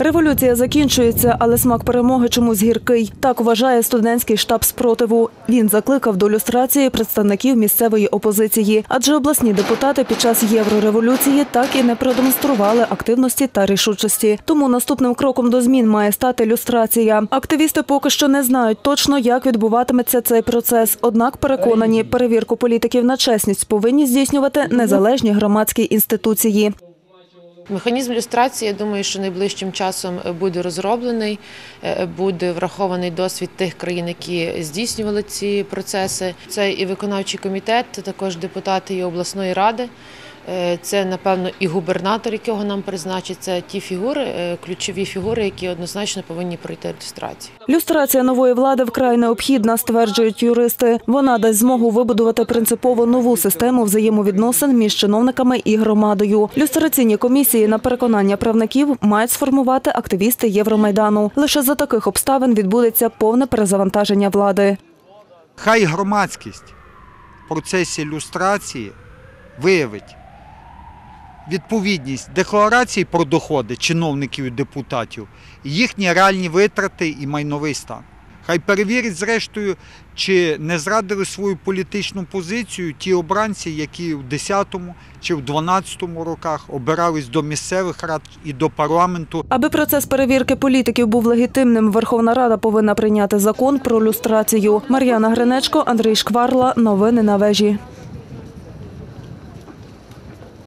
Революція закінчується, але смак перемоги чомусь гіркий. Так вважає студентський штаб спротиву. Він закликав до люстрації представників місцевої опозиції, адже обласні депутати під час єврореволюції так і не продемонстрували активності та рішучості. Тому наступним кроком до змін має стати люстрація. Активісти поки що не знають точно, як відбуватиметься цей процес. Однак переконані, перевірку політиків на чесність повинні здійснювати незалежні громадські інституції. Механізм люстрації, я думаю, що найближчим часом буде розроблений, е, буде врахований досвід тих країн, які здійснювали ці процеси. Це і виконавчий комітет, також депутати і обласної ради. Е, Це, напевно, і губернатор, якого нам призначить. Це ті фігури, е, ключові фігури, які однозначно повинні пройти люстрацію. Люстрація нової влади вкрай необхідна, стверджують юристи. Вона дасть змогу вибудувати принципово нову систему взаємовідносин між чиновниками і громадою. Люстраційні комісії на переконання правників мають сформувати активісти Євромайдану. Лише за таких обставин відбудеться повне перезавантаження влади. Хай громадськість в процесі люстрації виявить відповідність декларацій про доходи чиновників і депутатів, їхні реальні витрати і майновий стан. Хай перевірить, зрештою, чи не зрадили свою політичну позицію ті обранці, які в 10-му чи в 12-му роках обирались до місцевих рад і до парламенту. Аби процес перевірки політиків був легітимним, Верховна Рада повинна прийняти закон про люстрацію. Мар'яна Гринечко, Андрій Шкварла. Новини на вежі.